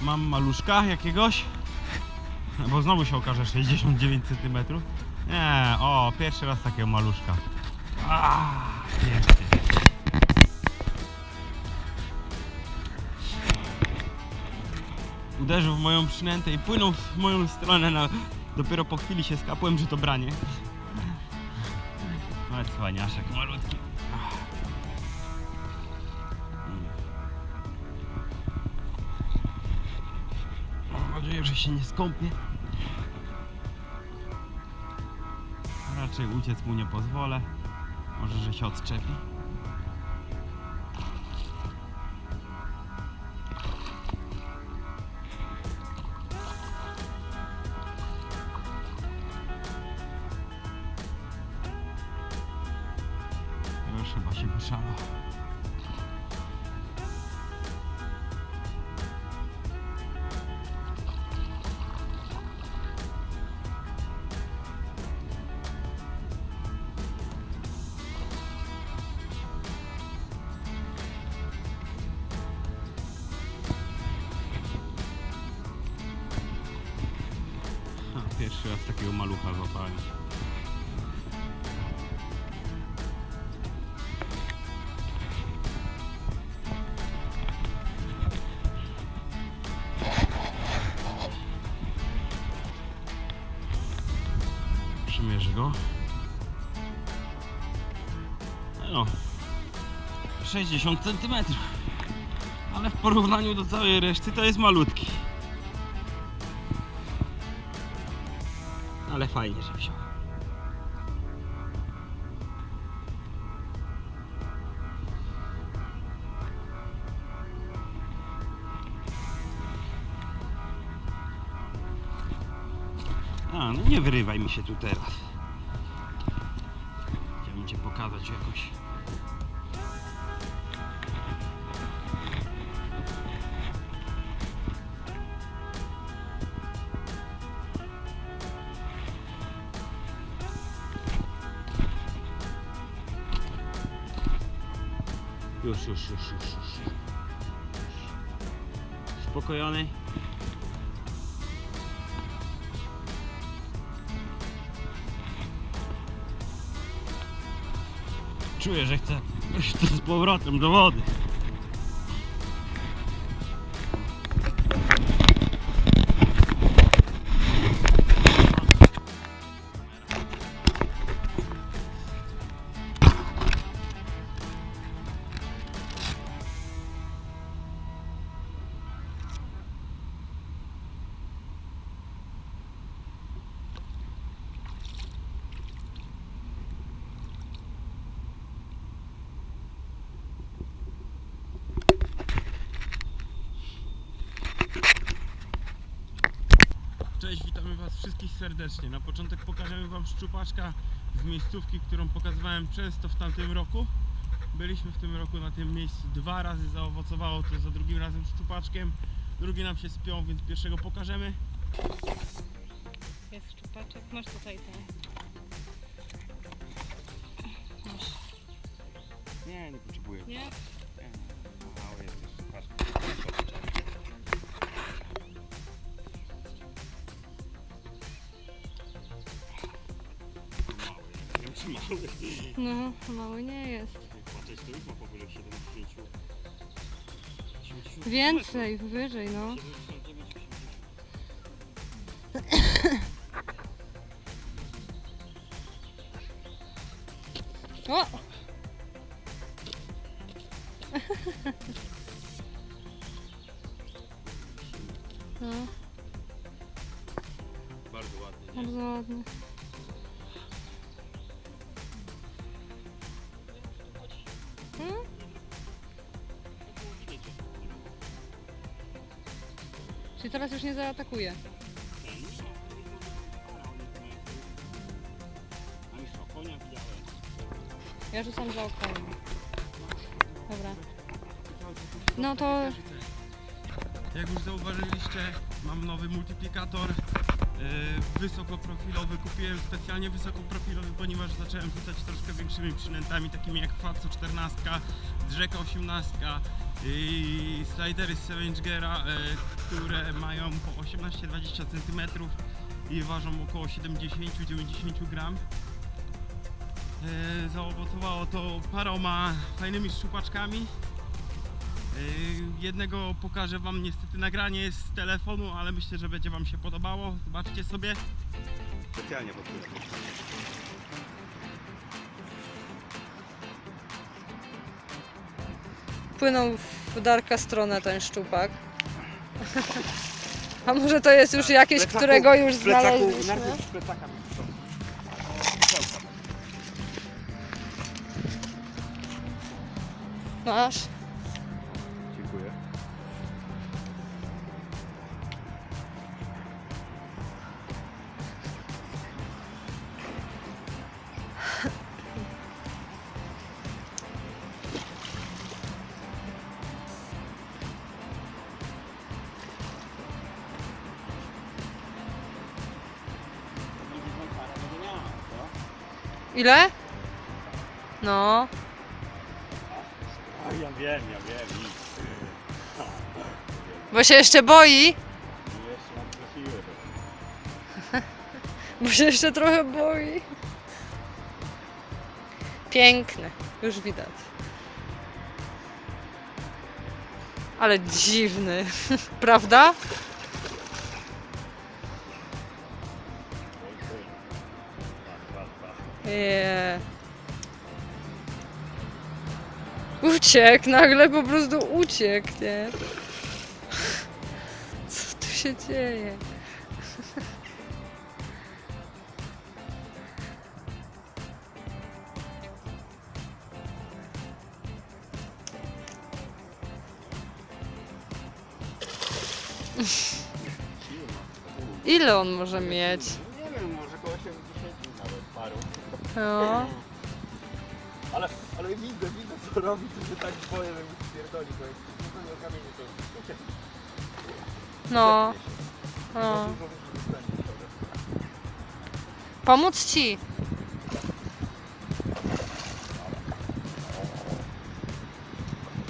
mam maluszka jakiegoś. Bo znowu się okaże 69 cm. Nie, o, pierwszy raz takiego maluszka. A. Uderzył w moją przynętę i płynął w moją stronę. Na... Dopiero po chwili się skapłem, że to branie. No cwaniaszek malutki. Że się nie skąpie. A Raczej uciec mu nie pozwolę. Może, że się odczepi. Już chyba się wyszalał. Pierwszy raz takiego malucha złapałem. Przymierzę go. No. 60 cm. Ale w porównaniu do całej reszty to jest malutki. Ale fajnie, że wziął. A, no nie wyrywaj mi się tu teraz. Chciałbym cię pokazać jakoś. Już, już, już, już, już. Spokojony. Czuję, że chcę, z powrotem do wody. Was wszystkich serdecznie. Na początek pokażemy Wam szczupaczka z miejscówki, którą pokazywałem często w tamtym roku. Byliśmy w tym roku na tym miejscu dwa razy, zaowocowało to za drugim razem szczupaczkiem. Drugi nam się spiął, więc pierwszego pokażemy. Jest szczupaczek. Masz tutaj ten. Masz. Nie, nie potrzebuję. Nie? No, mały nie jest. Patrzeć to już ma powyżej 70. 70 Więcej, wyżej, no. 79, 80. O! Czyli teraz już nie zaatakuje. Ja rzucam za około. Dobra. No to- Jak już zauważyliście, mam nowy multiplikator wysokoprofilowy. Kupiłem specjalnie wysokoprofilowy, ponieważ zacząłem rzucać troszkę większymi przynętami, takimi jak Fatso 14, Drzeka 18 i slidery z Savengera, e, które mają po 18-20 cm i ważą około 70-90 gram. E, Zaowocowało to paroma fajnymi szczupaczkami. E, Jednego pokażę Wam niestety nagranie z telefonu, ale myślę, że będzie Wam się podobało. Zobaczcie sobie. Specjalnie podpisaliśmy. Płynął w Darka stronę ten szczupak. A może to jest już jakieś, Plecaku- którego już znaleźliśmy? Masz? Ile? No. A ja wiem, ja wiem. Bo się jeszcze boi. Bo się jeszcze trochę boi. Piękny. Już widać. Ale dziwny. Prawda? Nie. Uciekł, nagle po prostu uciekł, nie? Co tu się dzieje? Ile on może mieć? No. Ale, ale widzę, widzę co robi, to się tak boję, że mi spierdoli, bo jak nie o kamieniu to ucieknie. No. No. dużo musi dostanie, prawda? Pomóc ci.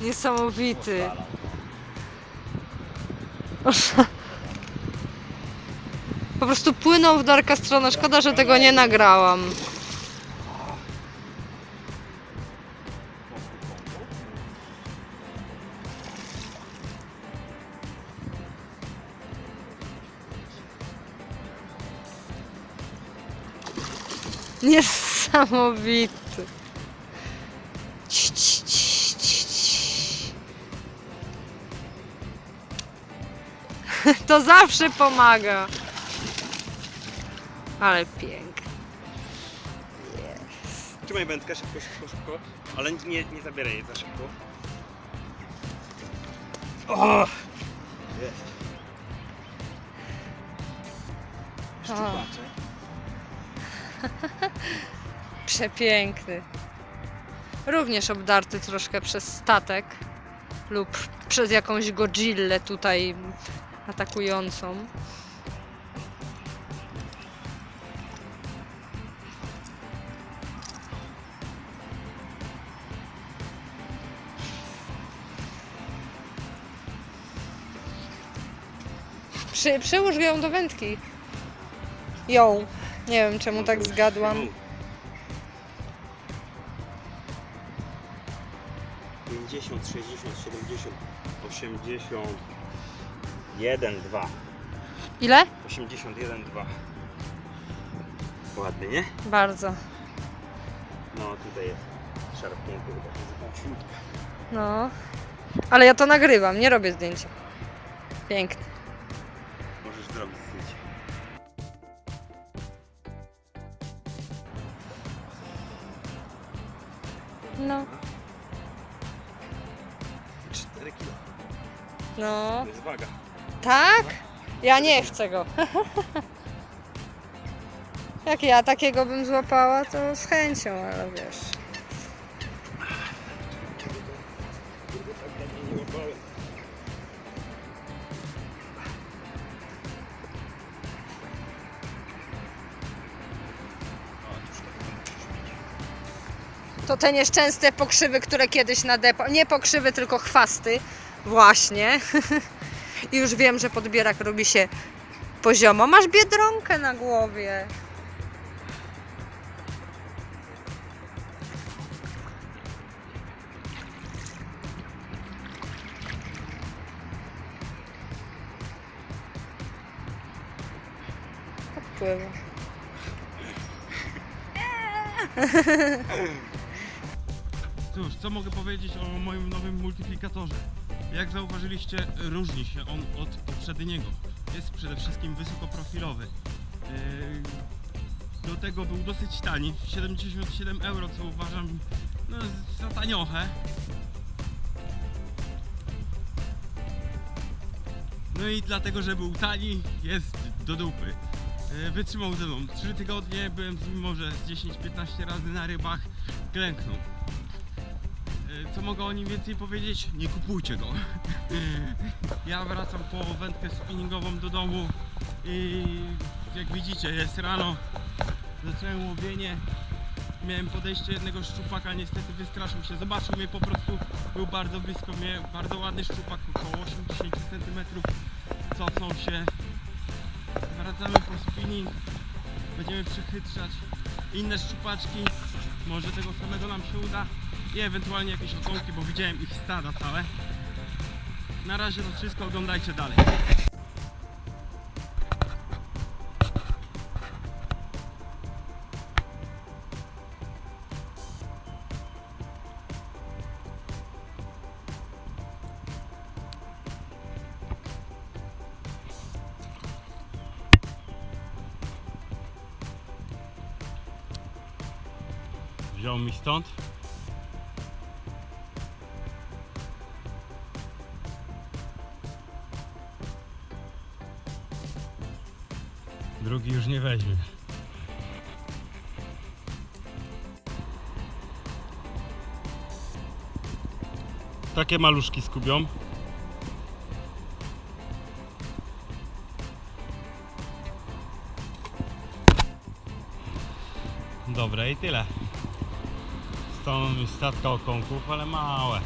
Niesamowity. Po prostu płynął w Darka stronę. Szkoda, że tego nie nagrałam. Niesamowity. Ci, ci, ci, ci, ci. To zawsze pomaga. Ale pięknie. Trzymaj wędkę szybko, szybko, szybko. Ale nie, nie zabieraj jej za szybko. O! Jest. Szczupaczek. Przepiękny. Również obdarty troszkę przez statek lub przez jakąś Godzillę tutaj atakującą. Przy, przyłóż ją do wędki. Ją. Nie wiem czemu tak zgadłam. 50, 60, 70, 80, 1, 2. Ile? 81, 2. Ładny, nie? Bardzo. No tutaj jest szarpnięty chyba. Ciutka. No. Ale ja to nagrywam, nie robię zdjęcia. Piękne. No. 4 kilo. No. To jest waga. Tak? Ja nie chcę go. Jak ja takiego bym złapała, to z chęcią, ale wiesz. To te nieszczęsne pokrzywy, które kiedyś nadepał. Nie pokrzywy, tylko chwasty. Właśnie. I już wiem, że podbierak robi się poziomo. Masz biedronkę na głowie. Odpływa. Cóż, co mogę powiedzieć o moim nowym multiplikatorze? Jak zauważyliście, różni się on od poprzedniego. Jest przede wszystkim wysokoprofilowy. Yy, Do tego był dosyć tani, 77 euro, co uważam no, za taniochę. No i dlatego, że był tani, jest do dupy. Yy, Wytrzymał ze mną 3 tygodnie, byłem z nim może z 10-15 razy na rybach, klęknął. E, Co mogę o nim więcej powiedzieć? Nie kupujcie go. Ja wracam po wędkę spinningową do domu i jak widzicie jest rano. Zacząłem łowienie. Miałem podejście jednego szczupaka, niestety wystraszył się, zobaczył mnie po prostu, był bardzo blisko mnie, bardzo ładny szczupak, około 80 cm, cofnął się. Wracamy po spinning, będziemy przechytrzać inne szczupaczki, może tego samego nam się uda i ewentualnie jakieś okołki, bo widziałem ich stada całe. Na razie to wszystko, oglądajcie dalej. Wziął mi stąd. Drugi już nie weźmie. Takie maluszki skubią. Dobre i tyle. Stąd statka okonków, ale małe.